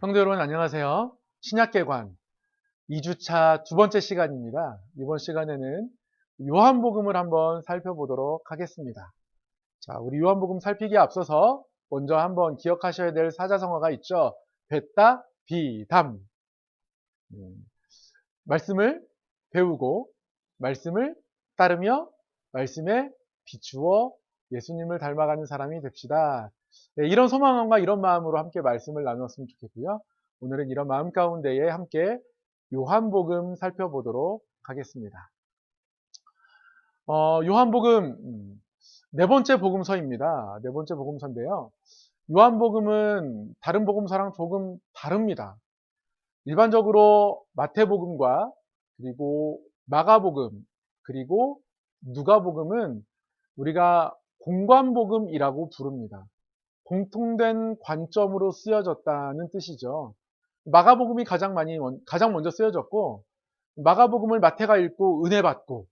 성도 여러분 안녕하세요. 신약계관 2주차 두 번째 시간입니다. 이번 시간에는 요한복음을 한번 살펴보도록 하겠습니다. 자, 우리 요한복음 살피기에 앞서서 먼저 한번 기억하셔야 될 사자성어가 있죠. 뱉다, 비담. 음, 말씀을 배우고 말씀을 따르며 말씀에 비추어 예수님을 닮아가는 사람이 됩시다. 네, 이런 소망과 이런 마음으로 함께 말씀을 나누었으면 좋겠고요. 오늘은 이런 마음 가운데에 함께 요한복음 살펴보도록 하겠습니다. 어, 요한복음 음, 네 번째 복음서입니다. 네 번째 복음서인데요. 요한복음은 다른 복음서랑 조금 다릅니다. 일반적으로 마태복음과 그리고 마가복음 그리고 누가복음은 우리가 공관복음이라고 부릅니다. 공통된 관점으로 쓰여졌다는 뜻이죠. 마가복음이 가장 많이 가장 먼저 쓰여졌고 마가복음을 마태가 읽고 은혜 받고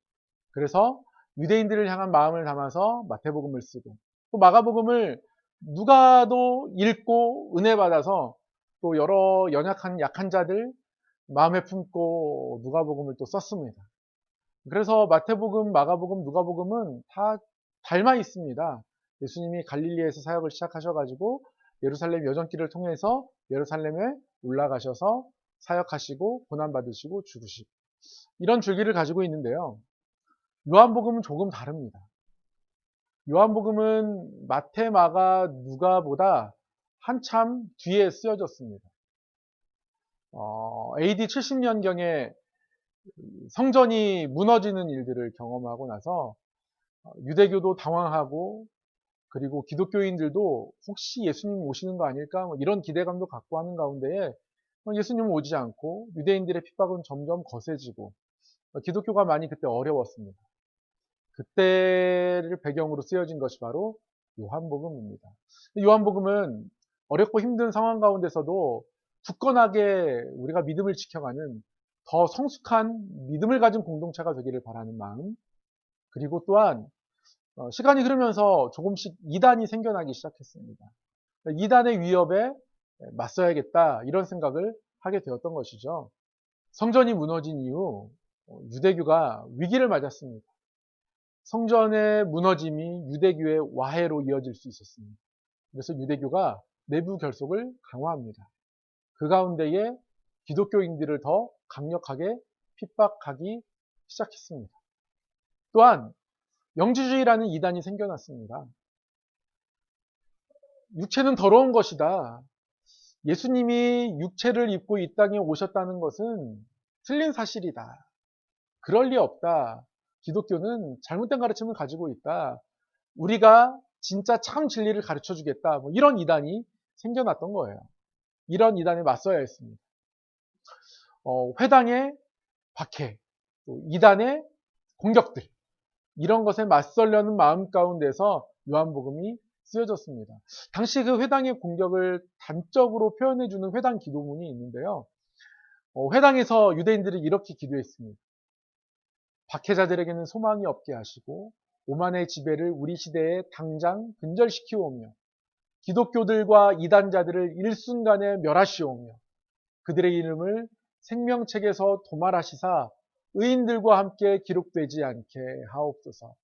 그래서 유대인들을 향한 마음을 담아서 마태복음을 쓰고 또 마가복음을 누가도 읽고 은혜 받아서 또 여러 연약한 약한 자들 마음에 품고 누가복음을 또 썼습니다. 그래서 마태복음, 마가복음, 누가복음은 다 닮아 있습니다. 예수님이 갈릴리에서 사역을 시작하셔가지고 예루살렘 여정길을 통해서 예루살렘에 올라가셔서 사역하시고 고난받으시고 죽으시고 이런 줄기를 가지고 있는데요. 요한복음은 조금 다릅니다. 요한복음은 마태, 마가, 누가보다 한참 뒤에 쓰여졌습니다. 어, AD 70년경에 성전이 무너지는 일들을 경험하고 나서 유대교도 당황하고 그리고 기독교인들도 혹시 예수님 오시는 거 아닐까 뭐 이런 기대감도 갖고 하는 가운데에 예수님은 오지 않고 유대인들의 핍박은 점점 거세지고 기독교가 많이 그때 어려웠습니다. 그때를 배경으로 쓰여진 것이 바로 요한복음입니다. 요한복음은 어렵고 힘든 상황 가운데서도 굳건하게 우리가 믿음을 지켜가는 더 성숙한 믿음을 가진 공동체가 되기를 바라는 마음 그리고 또한 어, 시간이 흐르면서 조금씩 이단이 생겨나기 시작했습니다. 이단의 위협에 맞서야겠다 이런 생각을 하게 되었던 것이죠. 성전이 무너진 이후 어, 유대교가 위기를 맞았습니다. 성전의 무너짐이 유대교의 와해로 이어질 수 있었습니다. 그래서 유대교가 내부 결속을 강화합니다. 그 가운데에 기독교인들을 더 강력하게 핍박하기 시작했습니다. 또한 영지주의라는 이단이 생겨났습니다. 육체는 더러운 것이다. 예수님이 육체를 입고 이 땅에 오셨다는 것은 틀린 사실이다. 그럴 리 없다. 기독교는 잘못된 가르침을 가지고 있다. 우리가 진짜 참 진리를 가르쳐 주겠다. 뭐 이런 이단이 생겨났던 거예요. 이런 이단에 맞서야 했습니다. 어, 회당의 박해, 이단의 공격들, 이런 것에 맞설려는 마음 가운데서 요한복음이 쓰여졌습니다. 당시 그 회당의 공격을 단적으로 표현해주는 회당 기도문이 있는데요. 어, 회당에서 유대인들이 이렇게 기도했습니다. 박해자들에게는 소망이 없게 하시고 오만의 지배를 우리 시대에 당장 근절시키오며 기독교들과 이단자들을 일순간에 멸하시오며 그들의 이름을 생명책에서 도말하시사 의인들과 함께 기록되지 않게 하옵소서.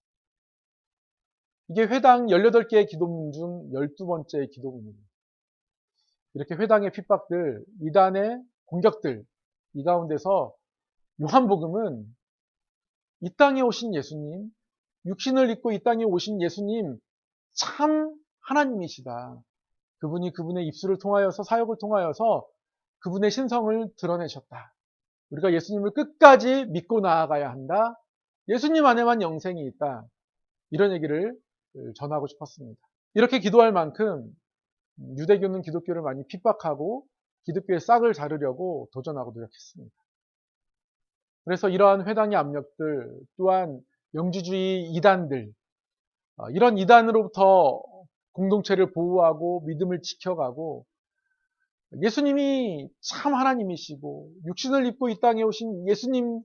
이게 회당 18개의 기도문 중 12번째 기도문입니다. 이렇게 회당의 핍박들, 이단의 공격들, 이 가운데서 요한복음은 이 땅에 오신 예수님, 육신을 입고 이 땅에 오신 예수님, 참 하나님이시다. 그분이 그분의 입술을 통하여서 사역을 통하여서 그분의 신성을 드러내셨다. 우리가 예수님을 끝까지 믿고 나아가야 한다. 예수님 안에만 영생이 있다. 이런 얘기를 전하고 싶었습니다. 이렇게 기도할 만큼 유대교는 기독교를 많이 핍박하고 기독교의 싹을 자르려고 도전하고 노력했습니다. 그래서 이러한 회당의 압력들 또한 영지주의 이단들 어, 이런 이단으로부터 공동체를 보호하고 믿음을 지켜가고 예수님이 참 하나님이시고 육신을 입고 이 땅에 오신 예수님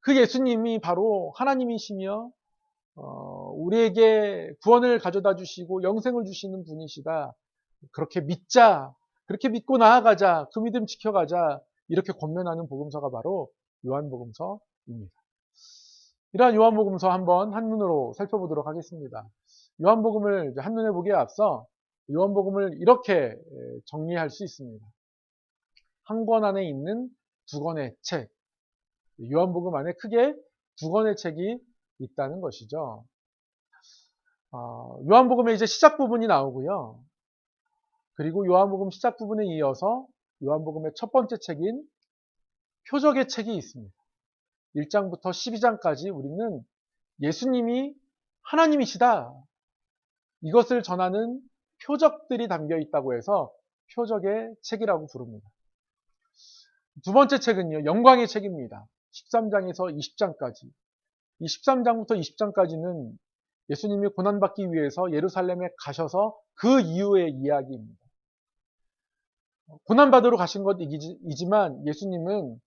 그 예수님이 바로 하나님이시며 어, 우리에게 구원을 가져다 주시고 영생을 주시는 분이시다. 그렇게 믿자 그렇게 믿고 나아가자. 그 믿음 지켜가자. 이렇게 권면하는 복음서가 바로 요한복음서입니다. 이러한 요한복음서 한번 한눈으로 살펴보도록 하겠습니다. 요한복음을 한눈에 보기에 앞서 요한복음을 이렇게 정리할 수 있습니다. 한 권 안에 있는 두 권의 책. 요한복음 안에 크게 두 권의 책이 있다는 것이죠. 어, 요한복음의 이제 시작 부분이 나오고요. 그리고 요한복음 시작 부분에 이어서 요한복음의 첫 번째 책인 표적의 책이 있습니다. 1장부터 12장까지 우리는 예수님이 하나님이시다. 이것을 전하는 표적들이 담겨 있다고 해서 표적의 책이라고 부릅니다. 두 번째 책은요, 영광의 책입니다. 13장에서 20장까지. 이 13장부터 20장까지는 예수님이 고난받기 위해서 예루살렘에 가셔서 그 이후의 이야기입니다. 고난받으러 가신 것 이지만 예수님은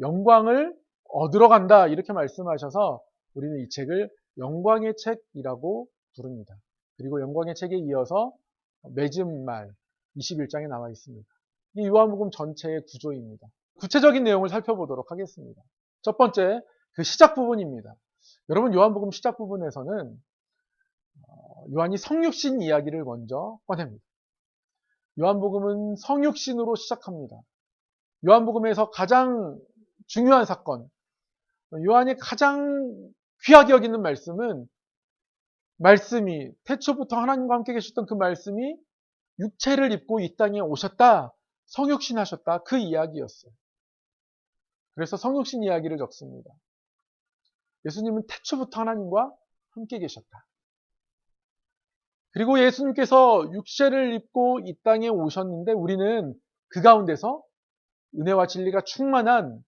영광을 얻으러 간다 이렇게 말씀하셔서 우리는 이 책을 영광의 책이라고 부릅니다. 그리고 영광의 책에 이어서 맺은 말 21장에 나와 있습니다. 이 요한복음 전체의 구조입니다. 구체적인 내용을 살펴보도록 하겠습니다. 첫 번째, 그 시작 부분입니다. 여러분 요한복음 시작 부분에서는 어, 요한이 성육신 이야기를 먼저 꺼냅니다. 요한복음은 성육신으로 시작합니다. 요한복음에서 가장 중요한 사건, 요한이 가장 귀하게 여기는 말씀은 말씀이 태초부터 하나님과 함께 계셨던 그 말씀이 육체를 입고 이 땅에 오셨다, 성육신 하셨다 그 이야기였어요. 그래서 성육신 이야기를 적습니다. 예수님은 태초부터 하나님과 함께 계셨다. 그리고 예수님께서 육체를 입고 이 땅에 오셨는데 우리는 그 가운데서 은혜와 진리가 충만한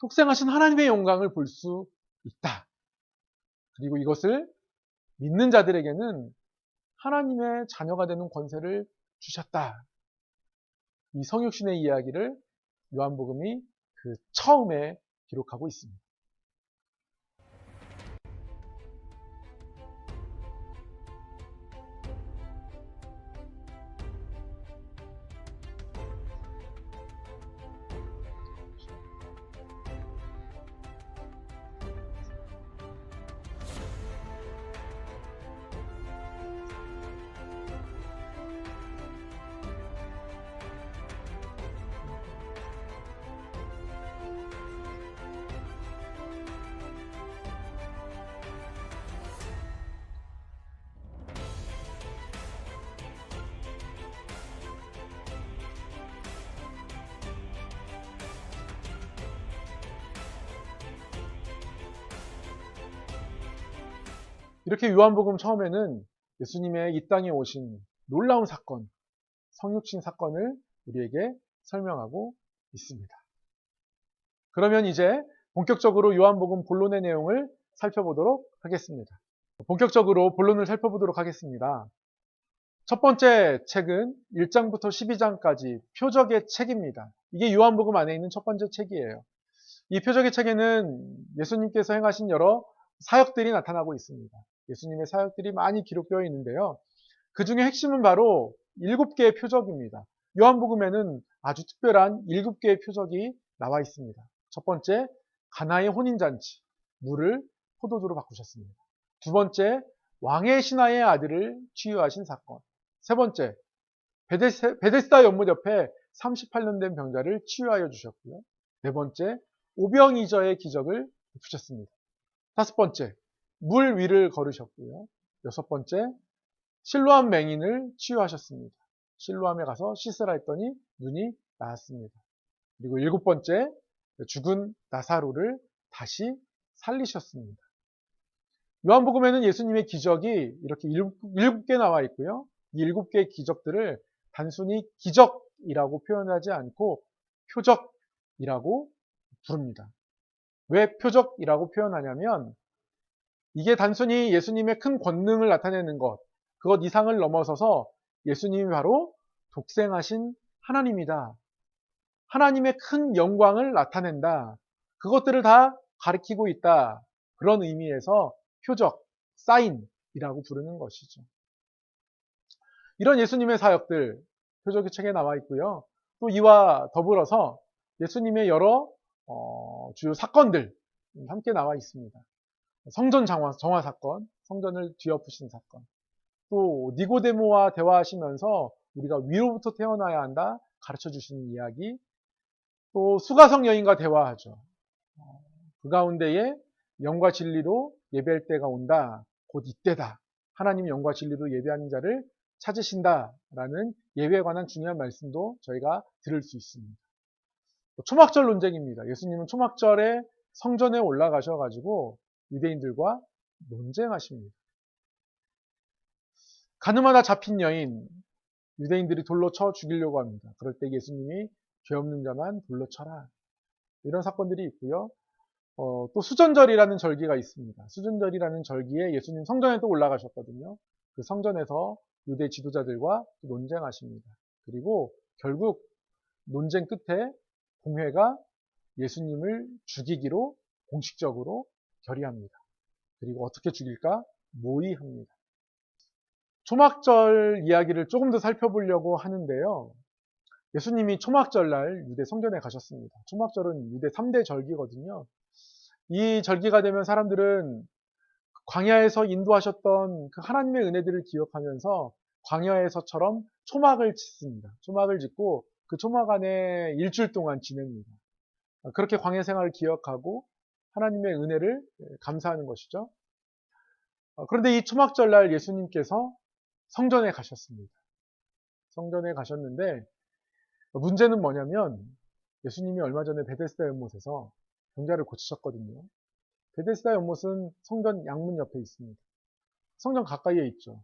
독생하신 하나님의 영광을 볼 수 있다. 그리고 이것을 믿는 자들에게는 하나님의 자녀가 되는 권세를 주셨다. 이 성육신의 이야기를 요한복음이 그 처음에 기록하고 있습니다. 이렇게 요한복음 처음에는 예수님의 이 땅에 오신 놀라운 사건, 성육신 사건을 우리에게 설명하고 있습니다. 그러면 이제 본격적으로 요한복음 본론의 내용을 살펴보도록 하겠습니다. 본격적으로 본론을 살펴보도록 하겠습니다. 첫 번째 책은 1장부터 12장까지 표적의 책입니다. 이게 요한복음 안에 있는 첫 번째 책이에요. 이 표적의 책에는 예수님께서 행하신 여러 사역들이 나타나고 있습니다. 예수님의 사역들이 많이 기록되어 있는데요. 그 중에 핵심은 바로 일곱 개의 표적입니다. 요한복음에는 아주 특별한 일곱 개의 표적이 나와 있습니다. 첫 번째, 가나의 혼인잔치, 물을 포도주로 바꾸셨습니다. 두 번째, 왕의 신하의 아들을 치유하신 사건. 세 번째, 베데스다 연못 옆에 38년 된 병자를 치유하여 주셨고요. 네 번째, 오병이저의 기적을 베푸셨습니다. 다섯 번째, 물 위를 걸으셨고요. 여섯 번째, 실로암 맹인을 치유하셨습니다. 실로암에 가서 씻으라 했더니 눈이 나았습니다. 그리고 일곱 번째, 죽은 나사로를 다시 살리셨습니다. 요한복음에는 예수님의 기적이 이렇게 일곱 개 나와 있고요. 이 일곱 개의 기적들을 단순히 기적이라고 표현하지 않고 표적이라고 부릅니다. 왜 표적이라고 표현하냐면 이게 단순히 예수님의 큰 권능을 나타내는 것, 그것 이상을 넘어서서 예수님이 바로 독생하신 하나님이다. 하나님의 큰 영광을 나타낸다. 그것들을 다 가리키고 있다. 그런 의미에서 표적, 사인이라고 부르는 것이죠. 이런 예수님의 사역들, 표적의 책에 나와 있고요. 또 이와 더불어서 예수님의 여러 어, 주요 사건들 함께 나와 있습니다. 성전 정화, 정화 사건, 성전을 뒤엎으신 사건, 또 니고데모와 대화하시면서 우리가 위로부터 태어나야 한다 가르쳐 주시는 이야기, 또 수가성 여인과 대화하죠. 어, 그 가운데에 영과 진리로 예배할 때가 온다. 곧 이때다. 하나님 영과 진리로 예배하는 자를 찾으신다라는 예배에 관한 중요한 말씀도 저희가 들을 수 있습니다. 초막절 논쟁입니다. 예수님은 초막절에 성전에 올라가셔가지고 유대인들과 논쟁하십니다. 가늠하다 잡힌 여인, 유대인들이 돌로 쳐 죽이려고 합니다. 그럴 때 예수님이 죄 없는 자만 돌로 쳐라. 이런 사건들이 있고요. 어, 또 수전절이라는 절기가 있습니다. 수전절이라는 절기에 예수님 성전에 또 올라가셨거든요. 그 성전에서 유대 지도자들과 논쟁하십니다. 그리고 결국 논쟁 끝에 공회가 예수님을 죽이기로 공식적으로 결의합니다. 그리고 어떻게 죽일까 모의합니다. 초막절 이야기를 조금 더 살펴보려고 하는데요. 예수님이 초막절날 유대 성전에 가셨습니다. 초막절은 유대 3대 절기거든요. 이 절기가 되면 사람들은 광야에서 인도하셨던 그 하나님의 은혜들을 기억하면서 광야에서처럼 초막을 짓습니다. 초막을 짓고 그 초막 안에 일주일 동안 지냅니다. 그렇게 광야 생활을 기억하고 하나님의 은혜를 감사하는 것이죠. 그런데 이 초막절 날 예수님께서 성전에 가셨습니다. 성전에 가셨는데 문제는 뭐냐면 예수님이 얼마 전에 베데스다 연못에서 병자를 고치셨거든요. 베데스다 연못은 성전 양문 옆에 있습니다. 성전 가까이에 있죠.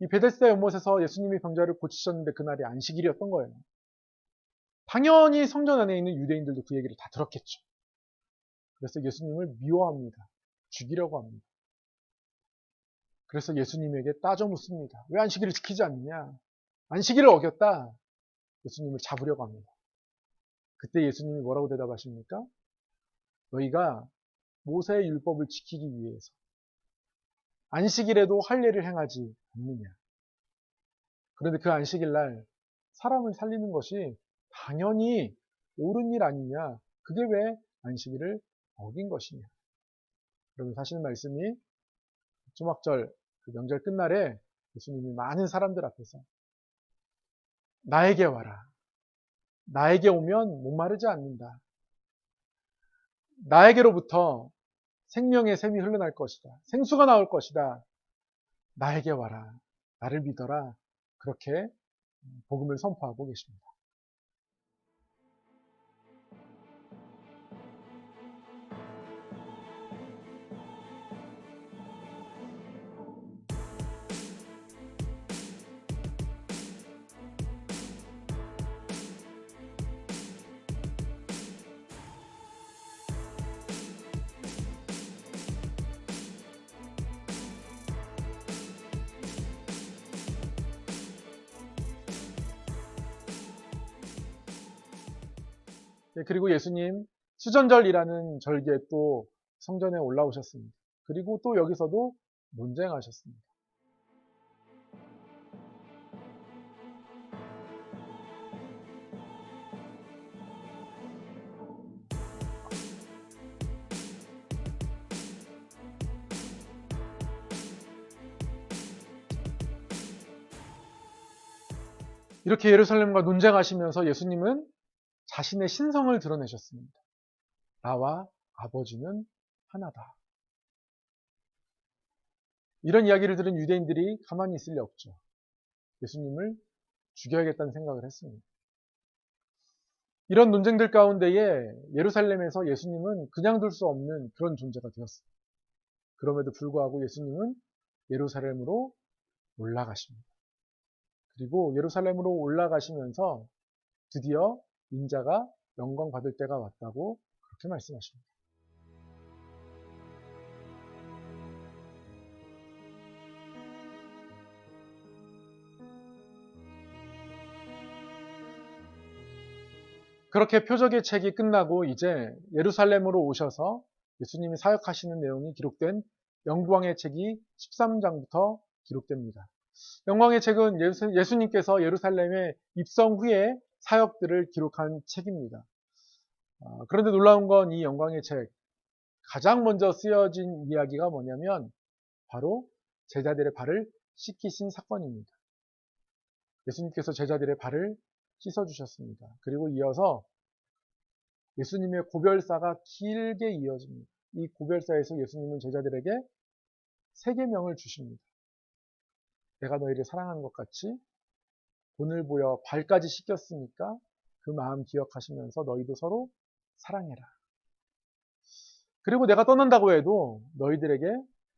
이 베데스다 연못에서 예수님이 병자를 고치셨는데 그날이 안식일이었던 거예요. 당연히 성전 안에 있는 유대인들도 그 얘기를 다 들었겠죠. 그래서 예수님을 미워합니다. 죽이려고 합니다. 그래서 예수님에게 따져 묻습니다. 왜 안식일을 지키지 않느냐? 안식일을 어겼다. 예수님을 잡으려고 합니다. 그때 예수님이 뭐라고 대답하십니까? 너희가 모세의 율법을 지키기 위해서 안식일에도 할례를 행하지 않느냐. 그런데 그 안식일 날 사람을 살리는 것이 당연히 옳은 일 아니냐. 그게 왜 안식일을 어긴 것이냐. 여러분 사실 말씀이 주막절 그 명절 끝날에 예수님이 많은 사람들 앞에서 나에게 와라. 나에게 오면 목마르지 않는다. 나에게로부터 생명의 샘이 흘러날 것이다. 생수가 나올 것이다. 나에게 와라. 나를 믿어라. 그렇게 복음을 선포하고 계십니다. 그리고 예수님 수전절이라는 절기에 또 성전에 올라오셨습니다. 그리고 또 여기서도 논쟁하셨습니다. 이렇게 예루살렘과 논쟁하시면서 예수님은 자신의 신성을 드러내셨습니다. 나와 아버지는 하나다. 이런 이야기를 들은 유대인들이 가만히 있을 리 없죠. 예수님을 죽여야겠다는 생각을 했습니다. 이런 논쟁들 가운데에 예루살렘에서 예수님은 그냥 둘 수 없는 그런 존재가 되었습니다. 그럼에도 불구하고 예수님은 예루살렘으로 올라가십니다. 그리고 예루살렘으로 올라가시면서 드디어 인자가 영광 받을 때가 왔다고 그렇게 말씀하십니다. 그렇게 표적의 책이 끝나고 이제 예루살렘으로 오셔서 예수님이 사역하시는 내용이 기록된 영부왕의 책이 13장부터 기록됩니다. 영광의 책은 예수, 님께서 예루살렘에 입성 후에 사역들을 기록한 책입니다. 아, 그런데 놀라운 건 이 영광의 책 가장 먼저 쓰여진 이야기가 뭐냐면 바로 제자들의 발을 씻기신 사건입니다. 예수님께서 제자들의 발을 씻어주셨습니다. 그리고 이어서 예수님의 고별사가 길게 이어집니다. 이 고별사에서 예수님은 제자들에게 세 계명을 주십니다. 내가 너희를 사랑하는 것 같이 돈을 보여 발까지 씻겼으니까 그 마음 기억하시면서 너희도 서로 사랑해라. 그리고 내가 떠난다고 해도 너희들에게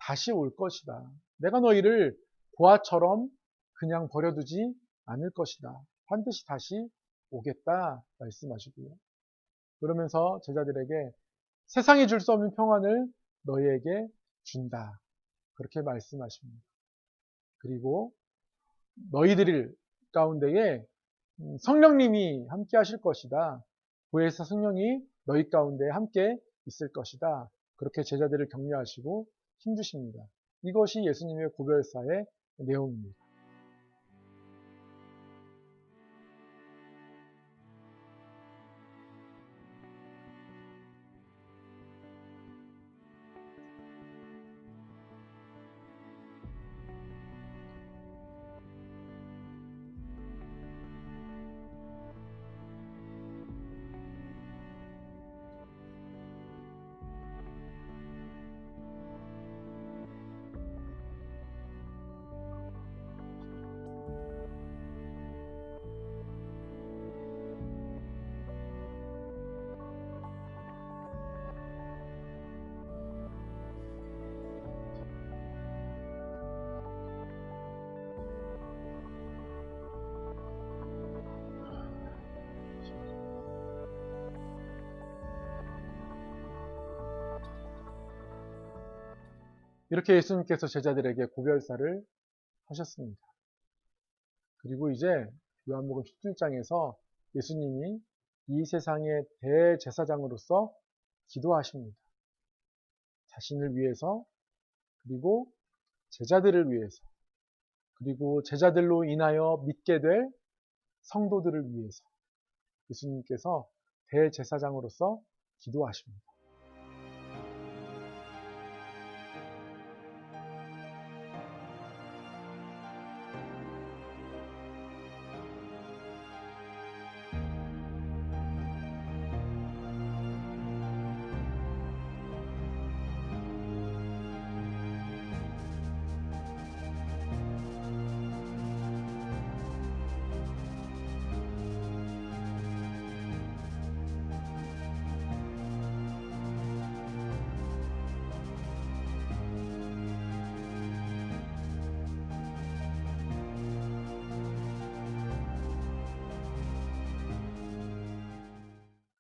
다시 올 것이다. 내가 너희를 고아처럼 그냥 버려두지 않을 것이다. 반드시 다시 오겠다 말씀하시고요. 그러면서 제자들에게 세상이 줄 수 없는 평안을 너희에게 준다. 그렇게 말씀하십니다. 그리고 너희들 가운데에 성령님이 함께 하실 것이다. 보혜사 성령이 너희 가운데 함께 있을 것이다. 그렇게 제자들을 격려하시고 힘주십니다. 이것이 예수님의 고별사의 내용입니다. 이렇게 예수님께서 제자들에게 고별사를 하셨습니다. 그리고 이제 요한복음 17장에서 예수님이 이 세상의 대제사장으로서 기도하십니다. 자신을 위해서 그리고 제자들을 위해서 그리고 제자들로 인하여 믿게 될 성도들을 위해서 예수님께서 대제사장으로서 기도하십니다.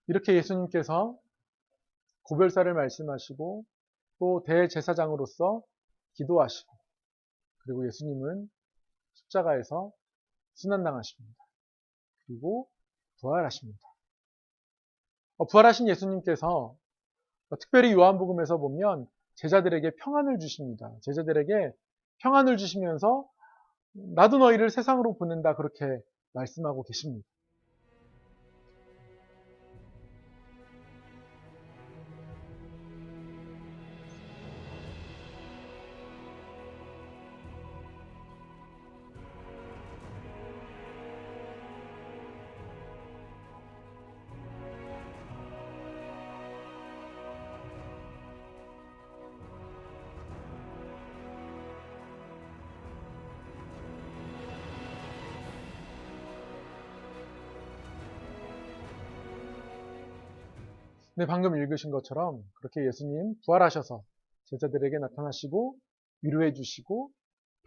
이렇게 예수님께서 고별사를 말씀하시고 또 대제사장으로서 기도하시고 그리고 예수님은 십자가에서 순환당하십니다. 그리고 부활하십니다. 어, 부활하신 예수님께서 특별히 요한복음에서 보면 제자들에게 평안을 주십니다. 제자들에게 평안을 주시면서 나도 너희를 세상으로 보낸다 그렇게 말씀하고 계십니다. 네, 방금 읽으신 것처럼 그렇게 예수님 부활하셔서 제자들에게 나타나시고 위로해 주시고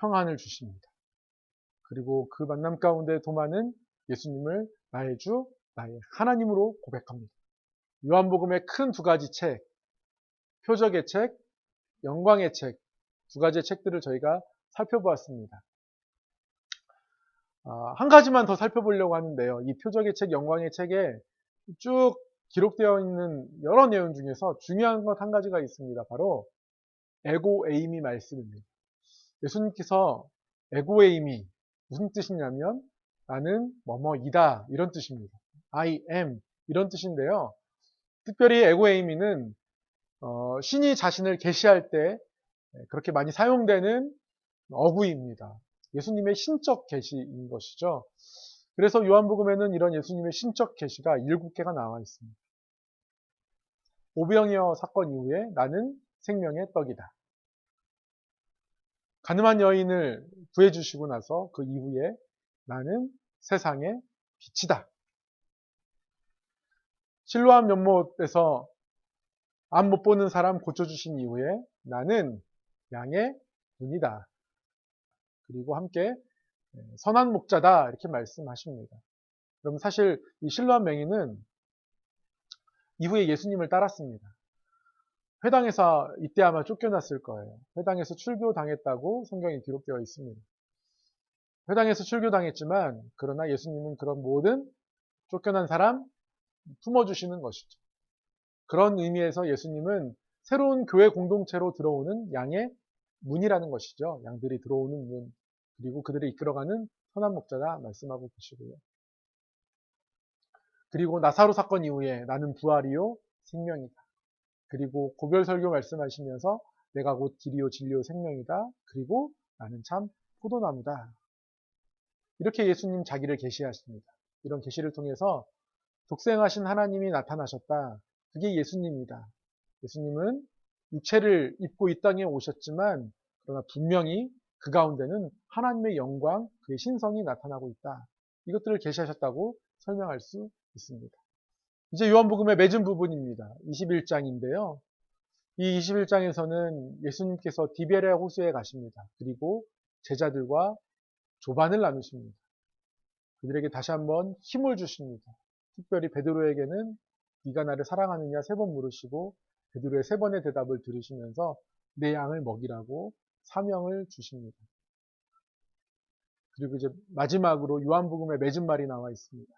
평안을 주십니다. 그리고 그 만남 가운데 도마는 예수님을 나의 주, 나의 하나님으로 고백합니다. 요한복음의 큰 두 가지 책, 표적의 책, 영광의 책, 두 가지의 책들을 저희가 살펴보았습니다. 아, 한 가지만 더 살펴보려고 하는데요. 이 표적의 책, 영광의 책에 쭉 기록되어 있는 여러 내용 중에서 중요한 것 한 가지가 있습니다. 바로 에고 에이미 말씀입니다. 예수님께서 에고 에이미 무슨 뜻이냐면 나는 뭐뭐이다 이런 뜻입니다. I am 이런 뜻인데요. 특별히 에고 에이미는 어, 신이 자신을 계시할 때 그렇게 많이 사용되는 어구입니다. 예수님의 신적 계시인 것이죠. 그래서 요한복음에는 이런 예수님의 신적 계시가 일곱 개가 나와 있습니다. 오병이어 사건 이후에 나는 생명의 떡이다. 가늠한 여인을 구해주시고 나서 그 이후에 나는 세상의 빛이다. 실로암 연못에서 암 못 보는 사람 고쳐주신 이후에 나는 양의 눈이다. 그리고 함께 선한 목자다 이렇게 말씀하십니다. 그럼 사실 이 실로암 맹인은 이후에 예수님을 따랐습니다. 회당에서 이때 아마 쫓겨났을 거예요. 회당에서 출교당했다고 성경에 기록되어 있습니다. 회당에서 출교당했지만 그러나 예수님은 그런 모든 쫓겨난 사람 품어주시는 것이죠. 그런 의미에서 예수님은 새로운 교회 공동체로 들어오는 양의 문이라는 것이죠. 양들이 들어오는 문, 그리고 그들을 이끌어가는 선한 목자다 말씀하고 계시고요. 그리고 나사로 사건 이후에 나는 부활이요 생명이다. 그리고 고별 설교 말씀하시면서 내가 곧 길이요 진리요 생명이다. 그리고 나는 참 포도나무다. 이렇게 예수님 자기를 계시하십니다. 이런 계시를 통해서 독생하신 하나님이 나타나셨다. 그게 예수님입니다. 예수님은 육체를 입고 이 땅에 오셨지만 그러나 분명히 그 가운데는 하나님의 영광, 그의 신성이 나타나고 있다. 이것들을 계시하셨다고 설명할 수 있습니다. 이제 요한복음의 맺은 부분입니다. 21장인데요. 이 21장에서는 예수님께서 디베레 호수에 가십니다. 그리고 제자들과 조반을 나누십니다. 그들에게 다시 한번 힘을 주십니다. 특별히 베드로에게는 네가 나를 사랑하느냐 세 번 물으시고 베드로의 세 번의 대답을 들으시면서 내 양을 먹이라고 사명을 주십니다. 그리고 이제 마지막으로 요한복음의 맺은 말이 나와 있습니다.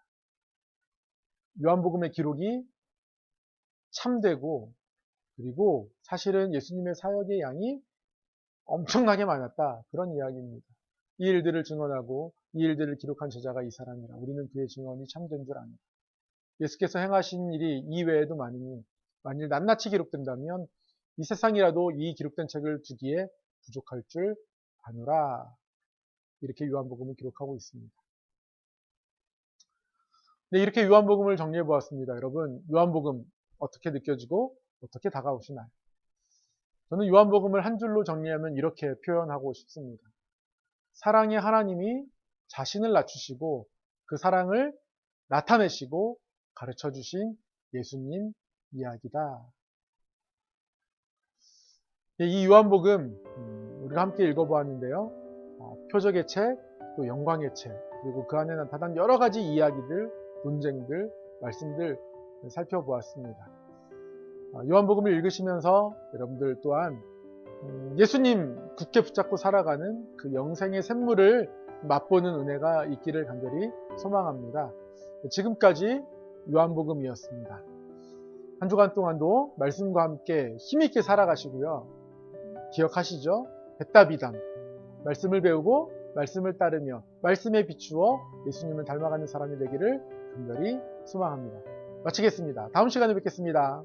요한복음의 기록이 참되고 그리고 사실은 예수님의 사역의 양이 엄청나게 많았다. 그런 이야기입니다. 이 일들을 증언하고 이 일들을 기록한 제자가 이 사람이라 우리는 그의 증언이 참된 줄 아니다. 예수께서 행하신 일이 이외에도 많으니 만일 낱낱이 기록된다면 이 세상이라도 이 기록된 책을 두기에 부족할 줄 아노라. 이렇게 요한복음을 기록하고 있습니다. 네, 이렇게 요한복음을 정리해 보았습니다. 여러분, 요한복음 어떻게 느껴지고 어떻게 다가오시나요? 저는 요한복음을 한 줄로 정리하면 이렇게 표현하고 싶습니다. 사랑의 하나님이 자신을 낮추시고 그 사랑을 나타내시고 가르쳐 주신 예수님 이야기다. 예, 이 요한복음 음, 우리가 함께 읽어보았는데요. 어, 표적의 책, 또 영광의 책, 그리고 그 안에 나타난 여러 가지 이야기들, 논쟁들, 말씀들 살펴보았습니다. 어, 요한복음을 읽으시면서 여러분들 또한 음, 예수님 굳게 붙잡고 살아가는 그 영생의 샘물을 맛보는 은혜가 있기를 간절히 소망합니다. 지금까지 요한복음이었습니다. 한 주간 동안도 말씀과 함께 힘있게 살아가시고요. 기억하시죠? 배따비담. 말씀을 배우고 말씀을 따르며 말씀에 비추어 예수님을 닮아가는 사람이 되기를 간절히 소망합니다. 마치겠습니다. 다음 시간에 뵙겠습니다.